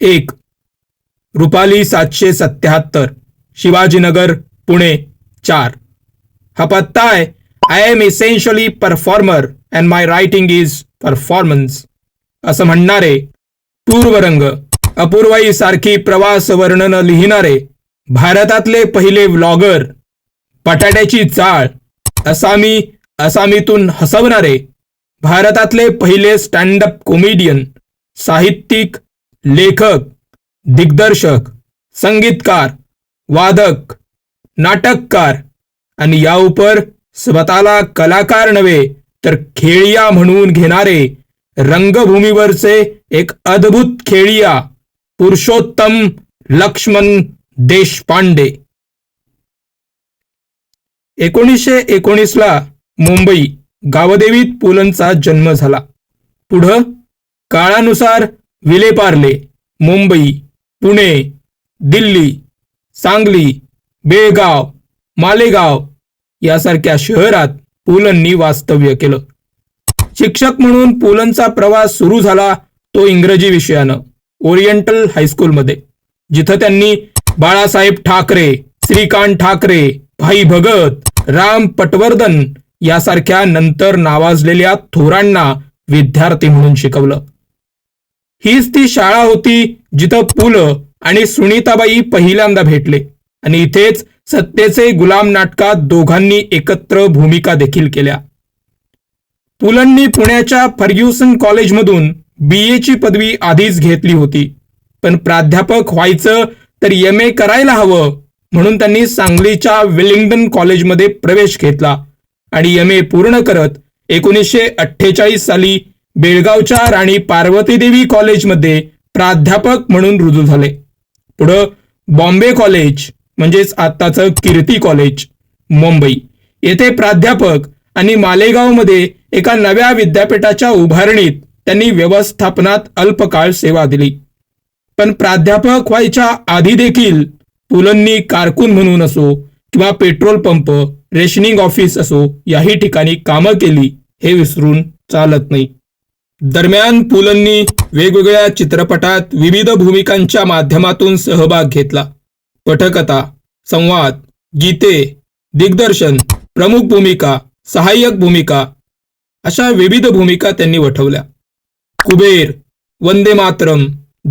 एक. रुपाली सातशे सत्याहत्तर शिवाजीनगर पुणे. चार. हा पत्ता आहे. I am essentially performer and my writing is performance असं म्हणणारे पूर्वरंग अपूर्वाई सारखी प्रवास वर्णन लिहिणारे भारतातले पहिले व्लॉगर बटाट्याची चाळ असामी असामीतून हसवणारे भारतातले पहिले स्टँडअप कॉमेडियन साहित्यिक लेखक दिग्दर्शक संगीतकार वादक नाटककार आणि या उपर स्वतःला कलाकार नव्हे तर खेळिया म्हणून घेणारे रंगभूमीवरचे एक अद्भुत खेळिया पुरुषोत्तम लक्ष्मण देशपांडे. एकोणीसशे एकोणीसला मुंबई गावदेवीत पुलंचा जन्म झाला. पुढं काळानुसार विलेपार्ले मुंबई पुणे दिल्ली सांगली बेळगाव मालेगाव यासारख्या शहरात पुलंनी वास्तव्य केलं. शिक्षक म्हणून पुलंचा प्रवास सुरू झाला तो इंग्रजी विषयानं ओरिएंटल हायस्कूलमध्ये जिथं त्यांनी बाळासाहेब ठाकरे श्रीकांत ठाकरे भाई भगत राम पटवर्धन यासारख्या नंतर नावाजलेल्या थोरांना विद्यार्थी म्हणून शिकवलं. हीच ती शाळा होती जिथं पु ल आणि सुनीताबाई पहिल्यांदा भेटले. आणि इथेच सत्तेचे गुलाम नाटकात दोघांनी एकत्र भूमिका देखील केल्या. पुलंनी पुण्याच्या फर्ग्युसन कॉलेजमधून बी ची पदवी आधीच घेतली होती. पण प्राध्यापक व्हायचं तर एम ए करायला हवं म्हणून त्यांनी सांगलीच्या विलिंग्डन कॉलेजमध्ये प्रवेश घेतला. आणि एम ए पूर्ण करत एकोणीसशे अठ्ठेचाळीस साली बेळगावच्या राणी पार्वतीदेवी कॉलेजमध्ये प्राध्यापक म्हणून रुजू झाले. पुढं बॉम्बे कॉलेज म्हणजेच आत्ताचं कीर्ती कॉलेज मुंबई. येथे प्राध्यापक आणि मालेगावमध्ये एका नव्या विद्यापीठाच्या उभारणीत त्यांनी व्यवस्थापनात अल्पकाळ सेवा दिली. पण प्राध्यापक व्हायच्या आधी देखील पुलंनी कारकून म्हणून असो किंवा पेट्रोल पंप रेशनिंग ऑफिस असो याही ठिकाणी कामं केली हे विसरून चालत नाही. दरम्यान पुलंनी वेगवेगळ्या चित्रपटात विविध भूमिकांच्या माध्यमातून सहभाग घेतला. पटकथा संवाद गीते दिग्दर्शन प्रमुख भूमिका सहाय्यक भूमिका अशा विविध भूमिका त्यांनी वठवल्या. कुबेर वंदे मातरम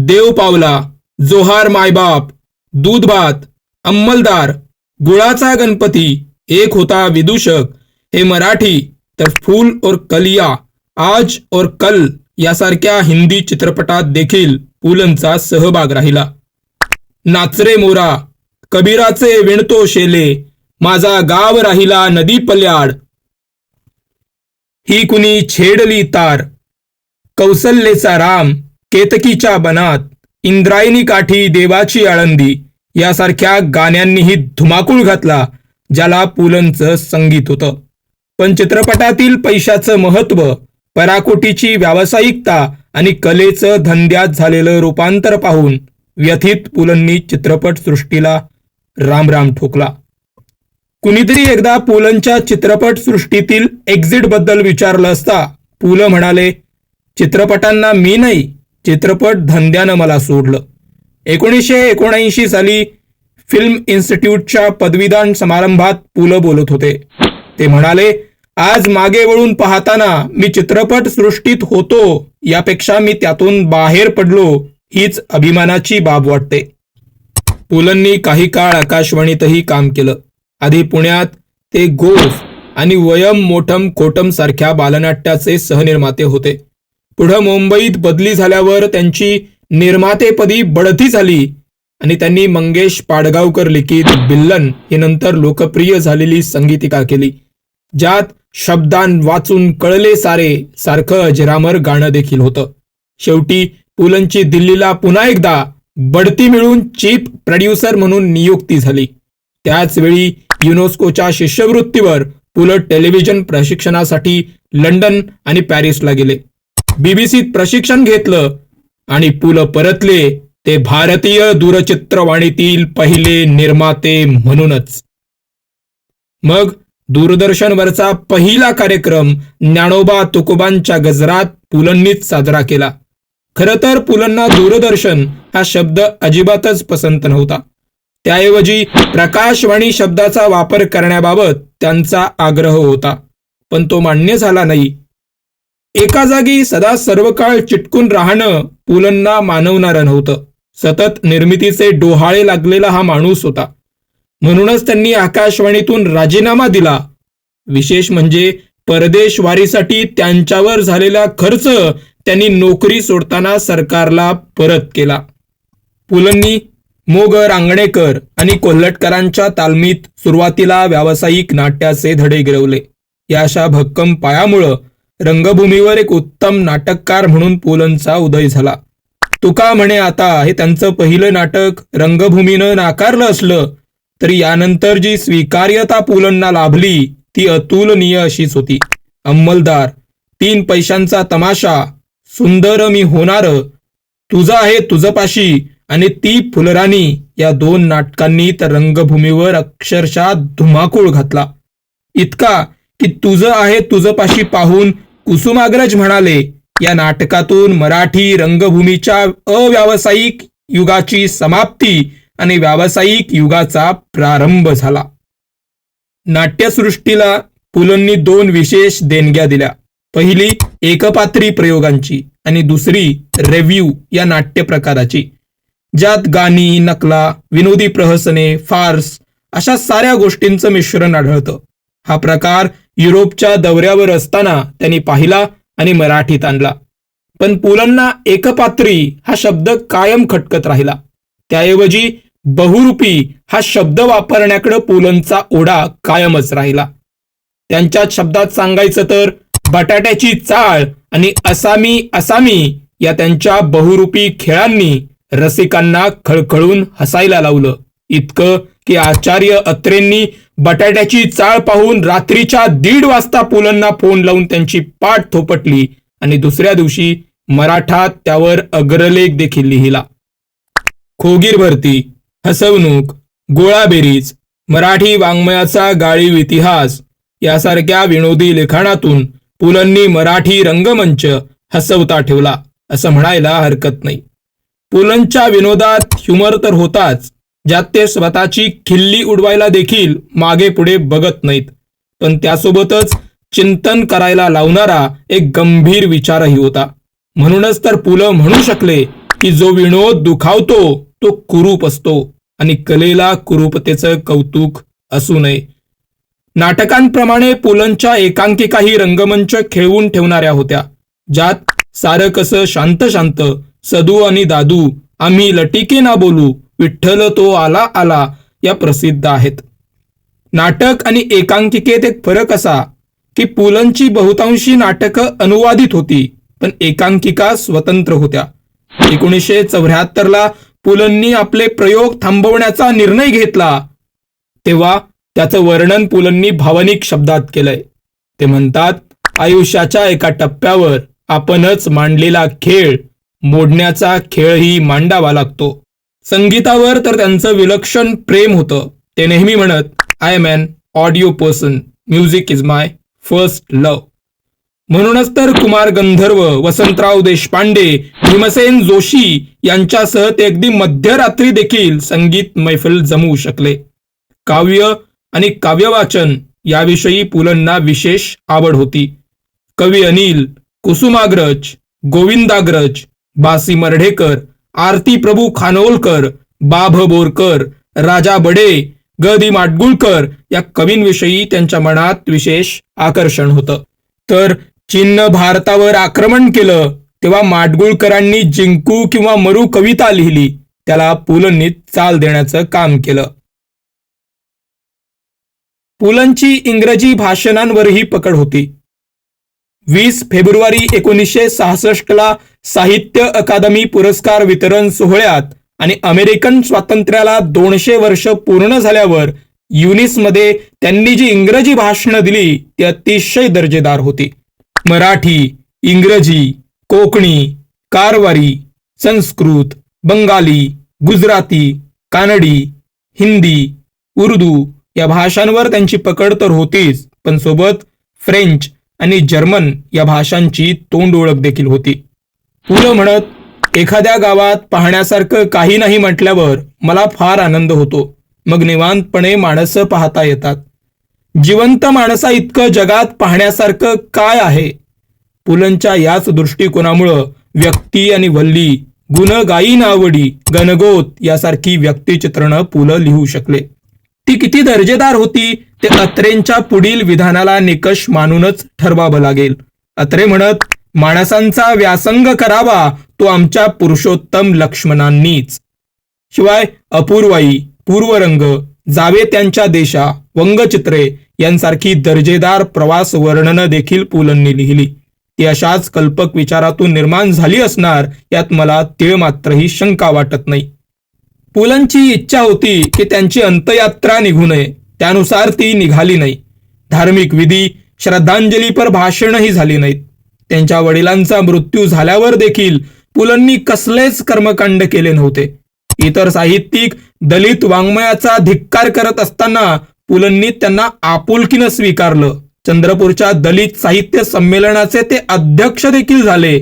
देव पावला जोहार मायबाप दूधभात अंमलदार गुळाचा गणपती एक होता विदूषक हे मराठी तर फूल और कलिया आज और कल यासारख्या हिंदी चित्रपटात देखील पुलंचा सहभाग राहिला. नाचरे मोरा कबीराचे विणतो शेले माझा गाव राहिला नदी पल्याड. ही कुणी छेडली तार कौसल्येचा राम केतकीच्या बनात इंद्रायणी काठी देवाची आळंदी यासारख्या गाण्यांनीही धुमाकूळ घातला ज्याला पुलंचं संगीत होतं. पण चित्रपटातील पैशाचं महत्त्व पराकोटीची व्यावसायिकता आणि कलेचं धंद्यात झालेलं रूपांतर पाहून व्यथित पुलंनी चित्रपट सृष्टीला रामराम ठोकला. कुणीतरी एकदा पुलंच्या चित्रपट सृष्टीतील एक्झिटबद्दल विचारलं असता पुलं म्हणाले चित्रपटांना मी नाही चित्रपट धंद्यानं मला सोडलं. एकोणीसशे एकोणऐंशी साली फिल्म इन्स्टिट्यूटच्या पदवीदान समारंभात पुलं बोलत होते. ते म्हणाले आज मागे वळून पाहताना मी चित्रपट सृष्टीत होतो यापेक्षा मी त्यातून बाहेर पडलो हीच अभिमानाची बाब वाटते. पुलंनी काही काळ आकाशवाणीतही काम केलं. आधी पुण्यात ते गोफ आणि वयम मोठम कोटम सारख्या बालनाट्याचे सहनिर्माते होते. पुढं मुंबईत बदली झाल्यावर त्यांची निर्मातेपदी बढती झाली आणि त्यांनी मंगेश पाडगावकर लिखित बिल्लन ही नंतर लोकप्रिय झालेली संगीतिका केली ज्यात शब्दां वाचून कळले सारे सारखं अजरामर गाणं देखील होतं. शेवटी पुलंची दिल्लीला पुन्हा एकदा बढती मिळून चीफ प्रोड्युसर म्हणून नियुक्ती झाली. त्याच वेळी युनेस्कोच्या शिष्यवृत्तीवर पुलट टेलिव्हिजन प्रशिक्षणासाठी लंडन आणि पॅरिसला गेले. बीबीसीत प्रशिक्षण घेतलं आणि पुल परतले ते भारतीय दूरचित्रवाणीतील पहिले निर्माते म्हणूनच. मग दूरदर्शनवरचा पहिला कार्यक्रम ज्ञानोबा तुकोबांच्या गजरात पुलंनीच साजरा केला. खरं तर पुलंना दूरदर्शन हा शब्द अजिबातच पसंत नव्हता. त्याऐवजी प्रकाशवाणी शब्दाचा वापर करण्याबाबत त्यांचा आग्रह होता पण तो मान्य झाला नाही. एका जागी सदा सर्व काळ चिटकून राहणं पुलंना मानवणारं नव्हतं. सतत निर्मितीचे डोहाळे लागलेला हा माणूस होता. म्हणूनच त्यांनी आकाशवाणीतून राजीनामा दिला. विशेष म्हणजे परदेशवारीसाठी त्यांच्यावर झालेला खर्च त्यांनी नोकरी सोडताना सरकारला परत केला. पुलंनी मोग रांगणेकर आणि कोल्हटकरांच्या तालमीत सुरुवातीला व्यावसायिक नाट्याचे धडे गिरवले. या अशा भक्कम पायामुळं रंगभूमीवर एक उत्तम नाटककार म्हणून पुलंचा उदय झाला. तुका म्हणे आता हे त्यांचं पहिलं नाटक रंगभूमीनं नाकारलं असलं तरी यानंतर जी स्वीकार्यता पुलंना लाभली ती अतुलनीय अशीच होती. अंमलदार तीन पैशांचा तमाशा सुंदर मी होणार तुझं आहे तुझपाशी आणि ती फुलराणी या दोन नाटकांनी तर रंगभूमीवर अक्षरशः धुमाकूळ घातला. इतका की तुझं आहे तुझपाशी पाहून कुसुमाग्रज म्हणाले या नाटकातून मराठी रंगभूमीच्या अव्यावसायिक युगाची समाप्ती आणि व्यावसायिक युगाचा प्रारंभ झाला. नाट्यसृष्टीला पुलंनी दोन विशेष देणग्या दिल्या. पहिली एकपात्री प्रयोगांची आणि दुसरी रेव्ह्यू या नाट्य प्रकाराची. ज्यात गाणी नकला विनोदी प्रहसने फार्स अशा साऱ्या गोष्टींचं मिश्रण आढळतं. हा प्रकार युरोपच्या दौऱ्यावर असताना त्यांनी पाहिला आणि मराठीत आणला. पण पुलंना एकपात्री हा शब्द कायम खटकत राहिला. त्याऐवजी बहुरूपी हा शब्द वापरण्याकडे पुलंचा ओढा कायमच राहिला. त्यांच्या शब्दात सांगायचं तर बटाट्याची चाळ आणि असामी असामी या त्यांच्या बहुरूपी खेळांनी रसिकांना खळखळून हसायला लावलं. इतकं की आचार्य अत्रेंनी बटाट्याची चाळ पाहून रात्रीच्या दीड वाजता पुलंना फोन लावून त्यांची पाठ थोपटली आणि दुसऱ्या दिवशी मराठात त्यावर अग्रलेख देखील लिहिला. खोगीर भरती. हसवणूक गोळाबेरीज मराठी वाङ्मयाचा गाळीव इतिहास यासारख्या विनोदी लिखाणातून पुलंनी मराठी रंगमंच हसवता ठेवला असं म्हणायला हरकत नाही. पुलंच्या विनोदात ह्युमर तर होताच ज्यात ते स्वतःची खिल्ली उडवायला देखील मागे पुढे बघत नाहीत. पण त्यासोबतच चिंतन करायला लावणारा एक गंभीर विचारही होता. म्हणूनच तर पुलं म्हणू शकले की जो विनोद दुखावतो तो कुरूप असतो. आणि कलेला कुरूपतेचं कौतुक असू नये. नाटकांप्रमाणे पुलंच्या एकांकिकाही रंगमंच खेळवून ठेवणाऱ्या होत्या ज्यात सारं कसं शांत शांत सदू आणि दादू आम्ही लटिके ना बोलू विठ्ठल तो आला आला या प्रसिद्ध आहेत. नाटक आणि एकांकिकेत एक फरक असा की पुलंची बहुतांशी नाटकं अनुवादित होती पण एकांकिका स्वतंत्र होत्या. एकोणीसशे चौऱ्याहत्तरला पुलंनी आपले प्रयोग थांबवण्याचा निर्णय घेतला. तेव्हा त्याचं वर्णन पुलंनी भावनिक शब्दात केलंय. ते म्हणतात आयुष्याच्या एका टप्प्यावर आपणच मांडलेला खेळ मोडण्याचा खेळही मांडावा लागतो. संगीतावर तर त्यांचं विलक्षण प्रेम होतं. ते नेहमी म्हणत I am an audio person music is my first love म्हणूनच तर कुमार गंधर्व वसंतराव देशपांडे भीमसेन जोशी यांच्यासह ते अगदी मध्यरात्री देखील संगीत मैफल जमवू शकले. काव्य आणि काव्यवाचन याविषयी पुलंना विशेष आवड होती. कवी अनिल कुसुमाग्रज गोविंदाग्रज बासी मर्ढेकर आरती प्रभू खानोलकर बाभ बोरकर राजा बडे ग दि माडगुळकर या कवींविषयी त्यांच्या मनात विशेष आकर्षण होतं. तर चीननं भारतावर आक्रमण केलं तेव्हा माडगुळकरांनी जिंकू किंवा मरू कविता लिहिली. त्याला पुलंनी चाल देण्याचं काम केलं. पुलंची इंग्रजी भाषणांवरही पकड होती. वीस फेब्रुवारी एकोणीसशे सहासष्टला साहित्य अकादमी पुरस्कार वितरण सोहळ्यात आणि अमेरिकन स्वातंत्र्याला दोनशे वर्ष पूर्ण झाल्यावर युनिसमध्ये त्यांनी जी इंग्रजी भाषणं दिली ती अतिशय दर्जेदार होती. मराठी इंग्रजी कोकणी कारवारी संस्कृत बंगाली गुजराती कानडी हिंदी उर्दू या भाषांवर त्यांची पकड तर होतीच पण सोबत फ्रेंच आणि जर्मन या भाषांची तोंड ओळख देखील होती. पुलं म्हणत एखाद्या गावात पाहण्यासारखं काही नाही म्हटल्यावर मला फार आनंद होतो. मग निवांतपणे माणसं पाहता येतात. जिवंत माणसा इतकं जगात पाहण्यासारखं काय आहे? पुलंच्या याच दृष्टिकोनामुळं व्यक्ती आणि वल्ली गुण गायी नावडी गणगोत यासारखी व्यक्तिचित्रणं पुलं लिहू शकले. ती किती दर्जेदार होती ते अत्रेंच्या पुढील विधानाला निकष मानूनच ठरवावं लागेल. अत्रे म्हणत माणसांचा व्यासंग करावा तो आमच्या पुरुषोत्तम लक्ष्मणांनीच. शिवाय अपूर्वाई पूर्वरंग जावे त्यांच्या देशा वंगचित्रे यांसारखी दर्जेदार प्रवास वर्णनं देखील पुलंनी लिहिली. ती अशाच कल्पक विचारातून निर्माण झाली असणार यात मला तीळ मात्रही शंका वाटत नाही. पुलंची इच्छा होती की त्यांची अंतयात्रा निघू नये त्यानुसार ती निघाली नाही. धार्मिक विधी श्रद्धांजलीपर भाषणही झाली नाहीत. त्यांच्या वडिलांचा मृत्यू झाल्यावर देखील पुलंनी कसलेच कर्मकांड केले नव्हते. इतर साहित्यिक दलित वाङ्मयाचा धिक्कार करत असताना पुलंनी त्यांना आपुलकीनं स्वीकारलं. चंद्रपूरच्या दलित साहित्य संमेलनाचे ते अध्यक्ष देखील झाले.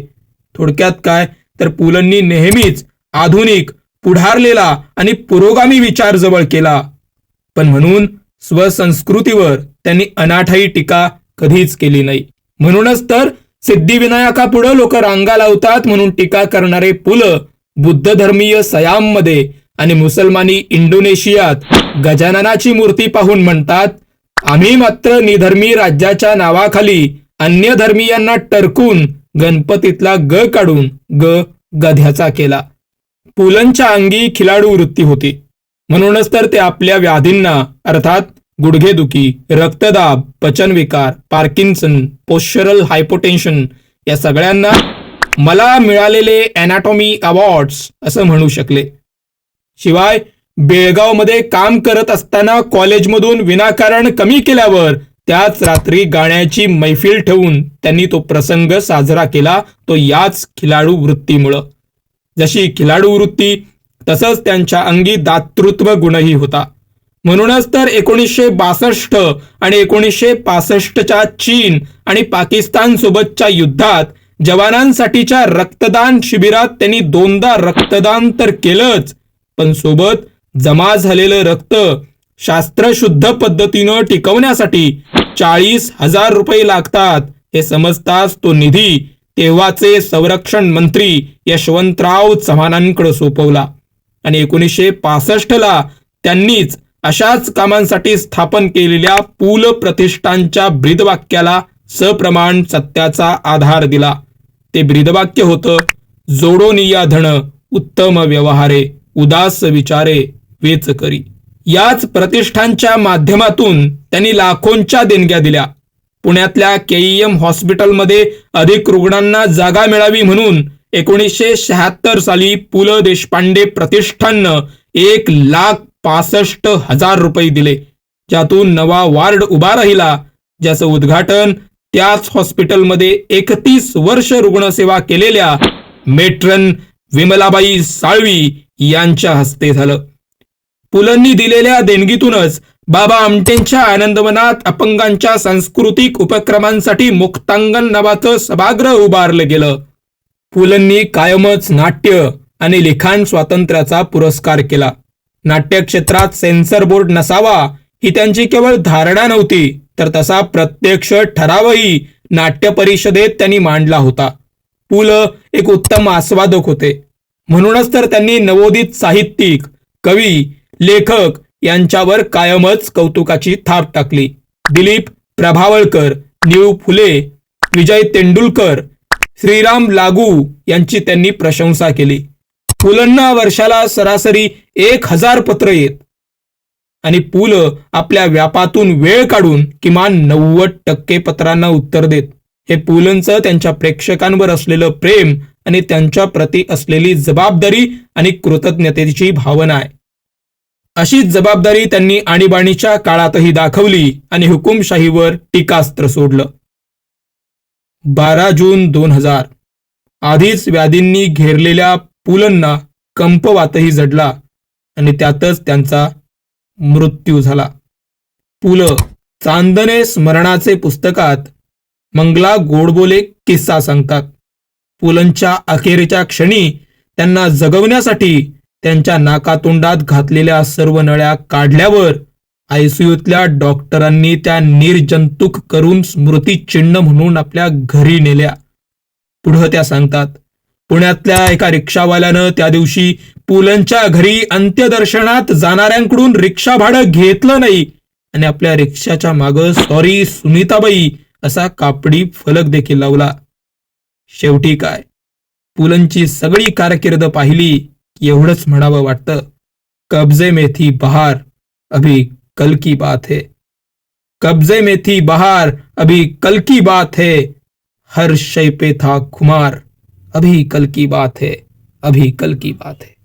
थोडक्यात काय? तर पुलंनी नेहमीच आधुनिक पुढारलेला आणि पुरोगामी विचार जवळ केला. पण म्हणून स्वसंस्कृतीवर त्यांनी अनाठाई टीका कधीच केली नाही. म्हणूनच तर सिद्धिविनायकापुढं लोक रांगा लावतात म्हणून टीका करणारे पुलं बुद्ध धर्मीय सयाममध्ये आणि मुसलमानी इंडोनेशियात गजाननाची मूर्ती पाहून म्हणतात आम्ही मात्र निधर्मी राज्याच्या नावाखाली अन्य धर्मीयांना टरकून गणपतीतला ग काढून ग गध्याचा केला. पुलंच्या अंगी खिलाडू वृत्ती होती. म्हणूनच तर ते आपल्या व्याधींना अर्थात गुडघेदुखी रक्तदाब पचनविकार पार्किन्सन पोश्चरल हायपोटेन्शन या सगळ्यांना मला मिळालेले अॅनाटॉमी अवॉर्ड्स असं म्हणू शकले. शिवाय बेळगावमध्ये काम करत असताना कॉलेजमधून विनाकारण कमी केल्यावर त्याच रात्री गाण्याची मैफिल ठेवून त्यांनी तो प्रसंग साजरा केला तो याच खिलाडू वृत्तीमुळं. जशी खिलाडू वृत्ती तसंच त्यांच्या अंगी दातृत्व गुणही होता. म्हणूनच तर एकोणीसशे बासष्ट आणि एकोणीसशे पासष्टच्या चीन आणि पाकिस्तान सोबतच्या युद्धात जवानांसाठीच्या रक्तदान शिबिरात त्यांनी दोनदा रक्तदान तर केलंच पण सोबत जमा झालेलं रक्त शास्त्रशुद्ध पद्धतीनं टिकवण्यासाठी चाळीस हजार रुपये लागतात. हे समजताच तो निधी तेव्हाचे संरक्षण मंत्री यशवंतराव चव्हाणांकडे सोपवला आणि एकोणीसशे पासष्टला त्यांनीच अशाच कामांसाठी स्थापन केलेल्या पूल प्रतिष्ठानच्या ब्रीदवाक्याला सप्रमाण सत्याचा आधार दिला. ते ब्रीदवाक्य होतं जोडोनिया धन उत्तम व्यवहारे उदास विचारे वेच करी. याच प्रतिष्ठानच्या माध्यमातून त्यांनी लाखोंच्या देणग्या दिल्या. पुण्यातल्या केईएम हॉस्पिटलमध्ये अधिक रुग्णांना जागा मिळावी म्हणून एकोणीसशे शहात्तर साली पु ल देशपांडे प्रतिष्ठाननं एक लाख पासष्ट हजार रुपये दिले. ज्यातून नवा वार्ड उभा राहिला ज्याचं उद्घाटन त्याच हॉस्पिटलमध्ये एकतीस वर्ष रुग्णसेवा केलेल्या मेट्रन विमलाबाई साळवी यांच्या हस्ते झालं. पुलंनी दिलेल्या देणगीतूनच बाबा आमटेंच्या आनंदवनात अपंगांच्या सांस्कृतिक उपक्रमांसाठी मुक्तांगण नावाचं सभागृह उभारलं गेलं. पुलंनी कायमच नाट्य आणि लिखाण स्वातंत्र्याचा पुरस्कार केला. नाट्य क्षेत्रात सेन्सर बोर्ड नसावा ही त्यांची केवळ धारणा नव्हती तर तसा प्रत्यक्ष ठरावही नाट्य परिषदेत त्यांनी मांडला होता. पु ल एक उत्तम आस्वादक होते. म्हणूनच तर त्यांनी नवोदित साहित्यिक कवी लेखक यांच्यावर कायमच कौतुकाची थाप टाकली. दिलीप प्रभावळकर निळू फुले विजय तेंडुलकर श्रीराम लागू यांची त्यांनी प्रशंसा केली. पुलंना वर्षाला सरासरी एक हजार पत्र येत. आणि पुल आपल्या व्यापातून वेळ काढून किमान नव्वद टक्के पत्रांना उत्तर देत. हे पुलंचं त्यांच्या प्रेक्षकांवर असलेलं प्रेम आणि त्यांच्या प्रती असलेली जबाबदारी आणि कृतज्ञतेची भावना आहे. अशीच जबाबदारी त्यांनी आणीबाणीच्या काळातही दाखवली आणि हुकुमशाहीवर टीकास्त्र सोडलं. बारा जून दोन हजार. आधीच व्याधींनी घेरलेल्या पुलंना कंपवातही जडला आणि त्यातच त्यांचा मृत्यू झाला. पुल चांदणे स्मरणाचे पुस्तकात मंगला गोडबोले किस्सा सांगतात. पुलंच्या अखेरच्या क्षणी त्यांना जगवण्यासाठी त्यांच्या नाकातोंडात घातलेल्या सर्व नळ्या काढल्यावर आयसीयूतल्या डॉक्टरांनी त्या निर्जंतुक करून स्मृतिचिन्ह म्हणून आपल्या घरी नेल्या. पुढं त्या सांगतात पुण्यातल्या एका रिक्षावाल्यानं त्या दिवशी पुलंच्या घरी अंत्यदर्शनात जाणाऱ्यांकडून रिक्षा भाडं घेतलं नाही. आणि आपल्या रिक्षाच्या मागं सॉरी सुनीताबाई असा कापडी फलक देखील लावला. शेवटी काय? पुलंची सगळी कारकीर्द पाहिली एवढंच म्हणावं वाटतं. कब्जे मेथी बहार अभी कल की बात है. कब्जे में थी बहार अभी कल की बात है. हर शय पे था खुमार। अभी कल की बात है अभी कल की बात है।